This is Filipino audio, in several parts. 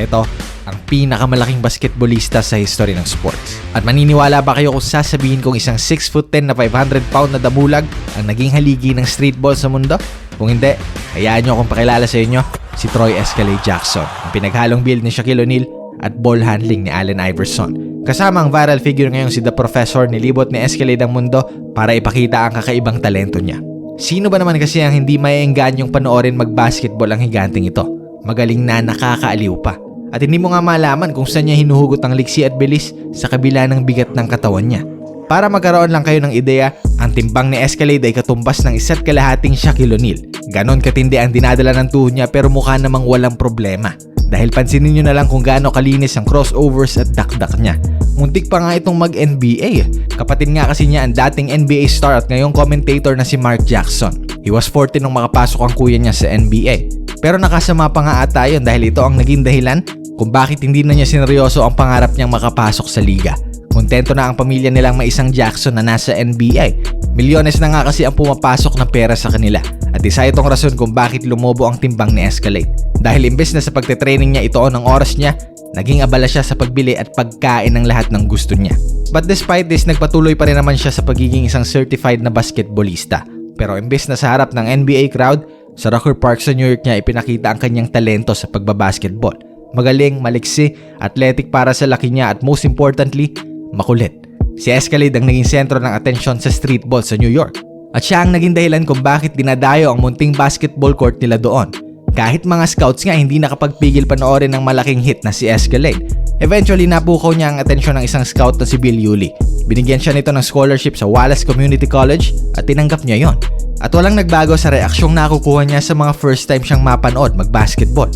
Ito, ang pinakamalaking basketballista sa history ng sports. At maniniwala ba kayo kung sasabihin kong isang 6 foot 10 na 500 pound na damulag ang naging haligi ng streetball sa mundo? Kung hindi, hayaan nyo akong pakilala sa inyo si Troy Escalade Jackson, ang pinaghalong build ni Shaquille O'Neal at ball handling ni Allen Iverson. Kasama ang viral figure ngayong si The Professor nilibot ni Escalade ang mundo para ipakita ang kakaibang talento niya. Sino ba naman kasi ang hindi maiengganyong panoorin mag-basketball ang higanting ito? Magaling na nakakaaliw pa. At hindi mo nga malaman kung saan niya hinuhugot ang liksi at bilis sa kabila ng bigat ng katawan niya. Para magkaroon lang kayo ng ideya, ang timbang ni Escalade ay katumbas ng isa't kalahating Shaquille O'Neal. Ganon katindi ang dinadala ng tuhod niya pero mukha namang walang problema. Dahil pansinin nyo na lang kung gaano kalinis ang crossovers at dakdak niya. Muntik pa nga itong mag-NBA. Kapatid nga kasi niya ang dating NBA star at ngayong commentator na si Mark Jackson. He was 14 nung makapasok ang kuya niya sa NBA. Pero nakasama pa nga ata yun dahil ito ang naging dahilan kung bakit hindi na niya sineryoso ang pangarap niyang makapasok sa liga. Kontento na ang pamilya nilang may isang Jackson na nasa NBA. Milyones na nga kasi ang pumapasok ng pera sa kanila. At isa itong rason kung bakit lumobo ang timbang ni Escalade. Dahil imbes na sa pagte-training niya itoon ang oras niya, naging abala siya sa pagbili at pagkain ng lahat ng gusto niya. But despite this, nagpatuloy pa rin naman siya sa pagiging isang certified na basketballista. Pero imbes na sa harap ng NBA crowd, sa Rucker Park sa New York niya ipinakita ang kanyang talento sa pagbabasketball. Magaling, maliksi, athletic para sa laki niya at most importantly, makulit. Si Escalade ang naging sentro ng atensyon sa streetball sa New York. At siya ang naging dahilan kung bakit dinadayo ang munting basketball court nila doon. Kahit mga scouts nga hindi nakapagpigil panoorin ng malaking hit na si Escalade. Eventually napukaw niya ang atensyon ng isang scout na si Bill Yuli. Binigyan siya nito ng scholarship sa Wallace Community College at tinanggap niya yon. At walang nagbago sa reaksyong nakukuha niya sa mga first time siyang mapanood mag-basketball.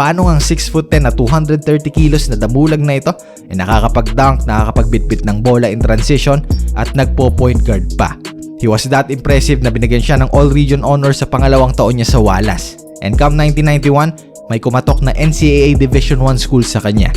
Paano ang 6 foot 10 na 230 kilos na damulag na ito ay nakakapag-dunk, nakakapagbitbit ng bola in transition at nagpo-point guard pa. He was that impressive na binigyan siya ng All-Region Honor sa pangalawang taon niya sa Wallace. And come 1991, may kumatok na NCAA Division 1 school sa kanya,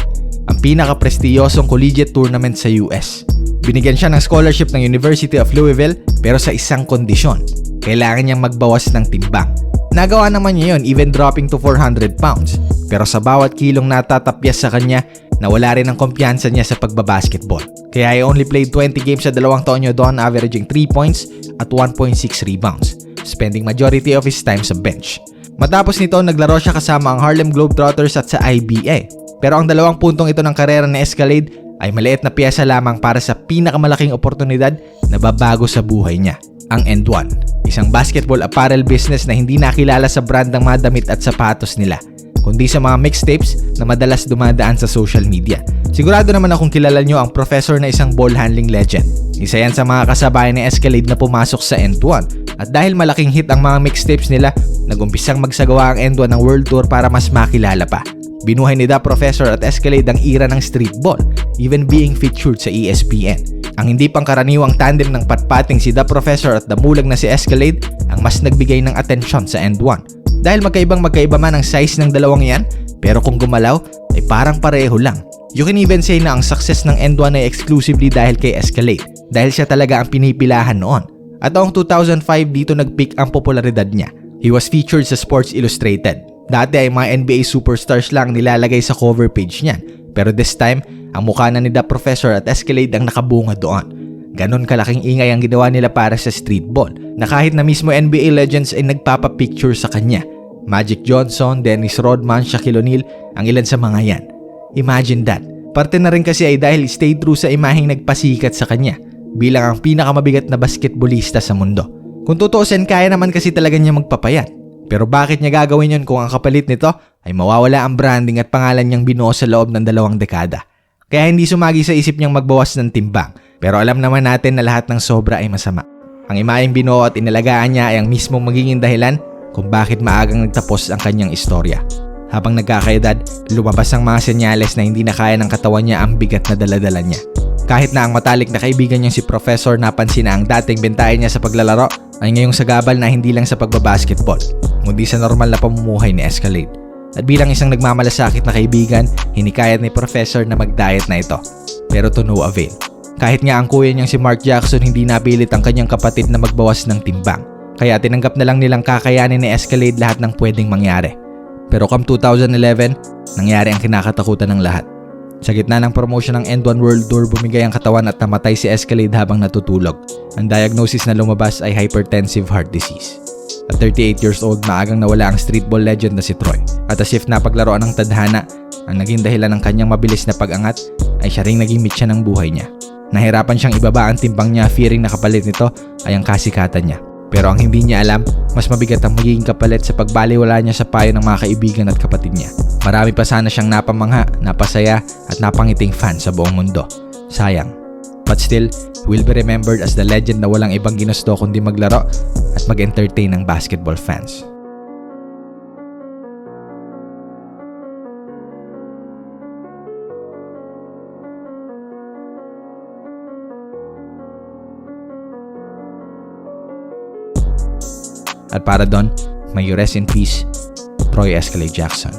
ang pinaka-prestiyosong collegiate tournament sa US. Binigyan siya ng scholarship ng University of Louisville pero sa isang kondisyon. Kailangan niyang magbawas ng timbang. Nagawa naman niya yon even dropping to 400 pounds. Pero sa bawat kilong natatapyas sa kanya, nawala rin ang kumpiyansa niya sa pagbabasketball. Kaya he only played 20 games sa dalawang taon niya doon averaging 3 points at 1.6 rebounds, spending majority of his time sa bench. Matapos nito, naglaro siya kasama ang Harlem Globetrotters at sa IBA. Pero ang dalawang puntong ito ng karera ni Escalade ay maliit na piyesa lamang para sa pinakamalaking oportunidad na babago sa buhay niya, ang End One. Isang basketball apparel business na hindi nakilala sa brand ng mga damit at sapatos nila, kundi sa mga mixtapes na madalas dumadaan sa social media. Sigurado naman akong kilala nyo ang professor na isang ball handling legend. Isa yan sa mga kasabayan ni Escalade na pumasok sa End One. At dahil malaking hit ang mga mixtapes nila, nagumpisang magsagawa ang End One ng world tour para mas makilala pa. Binuhay ni Da Professor at Escalade ang era ng streetball, even being featured sa ESPN. Ang hindi pangkaraniwang tandem ng patpating si Da Professor at damulag na si Escalade ang mas nagbigay ng atensyon sa End 1. Dahil magkaibang magkaiba man ang size ng dalawang yan, pero kung gumalaw ay parang pareho lang. You can even say na ang success ng End 1 ay exclusively dahil kay Escalade, dahil siya talaga ang pinipilahan noon. At taong 2005 dito nag-peak ang popularidad niya. He was featured sa Sports Illustrated. Dati ay mga NBA superstars lang nilalagay sa cover page niyan. Pero this time, ang mukha na ni The Professor at Escalade ang nakabunga doon. Ganon kalaking ingay ang ginawa nila para sa streetball na kahit na mismo NBA legends ay nagpapapicture sa kanya. Magic Johnson, Dennis Rodman, Shaquille O'Neal, ang ilan sa mga yan. Imagine that. Parte na rin kasi ay dahil stay true sa imaheng nagpasikat sa kanya bilang ang pinakamabigat na basketballista sa mundo. Kung tutuusin, kaya naman kasi talaga niya magpapayat. Pero bakit niya gagawin yon kung ang kapalit nito ay mawawala ang branding at pangalan niyang binuo sa loob ng dalawang dekada? Kaya hindi sumagi sa isip niyang magbawas ng timbang. Pero alam naman natin na lahat ng sobra ay masama. Ang imaing binuo at inalagaan niya ay ang mismong magiging dahilan kung bakit maagang nagtapos ang kanyang istorya. Habang nagkakaedad, lumabas ang mga senyales na hindi na kaya ng katawan niya ang bigat na daladala niya. Kahit na ang matalik na kaibigan niyang si Professor napansin na ang dating bentayan niya sa paglalaro ay ngayong sagabal na hindi lang sa pagbabasketball, kundi sa normal na pamumuhay ni Escalade. At bilang isang nagmamalasakit na kaibigan, hinikayat ni Professor na mag-diet na ito. Pero to no avail. Kahit nga ang kuya niyang si Mark Jackson hindi napilit ang kanyang kapatid na magbawas ng timbang. Kaya tinanggap na lang nilang kakayanin ni Escalade lahat ng pwedeng mangyari. Pero come 2011, nangyari ang kinakatakutan ng lahat. Sa gitna ng promotion ng End One World Tour, bumigay ang katawan at namatay si Escalade habang natutulog. Ang diagnosis na lumabas ay hypertensive heart disease. At 38 years old, maagang nawala ang streetball legend na si Troy. At as if napaglaruan ng tadhana, ang naging dahilan ng kanyang mabilis na pag-angat ay siya ring naging mitya ng buhay niya. Nahirapan siyang ibaba ang timbang niya fearing na kapalit nito ay ang kasikatan niya. Pero ang hindi niya alam, mas mabigat ang magiging kapalit sa pagbaliwala niya sa payo ng mga kaibigan at kapatid niya. Marami pa sana siyang napamangha, napasaya at napangiting fan sa buong mundo. Sayang. But still, he will be remembered as the legend na walang ibang ginusto kundi maglaro at mag-entertain ng basketball fans. At para doon, may you rest in peace, Troy Escalade Jackson.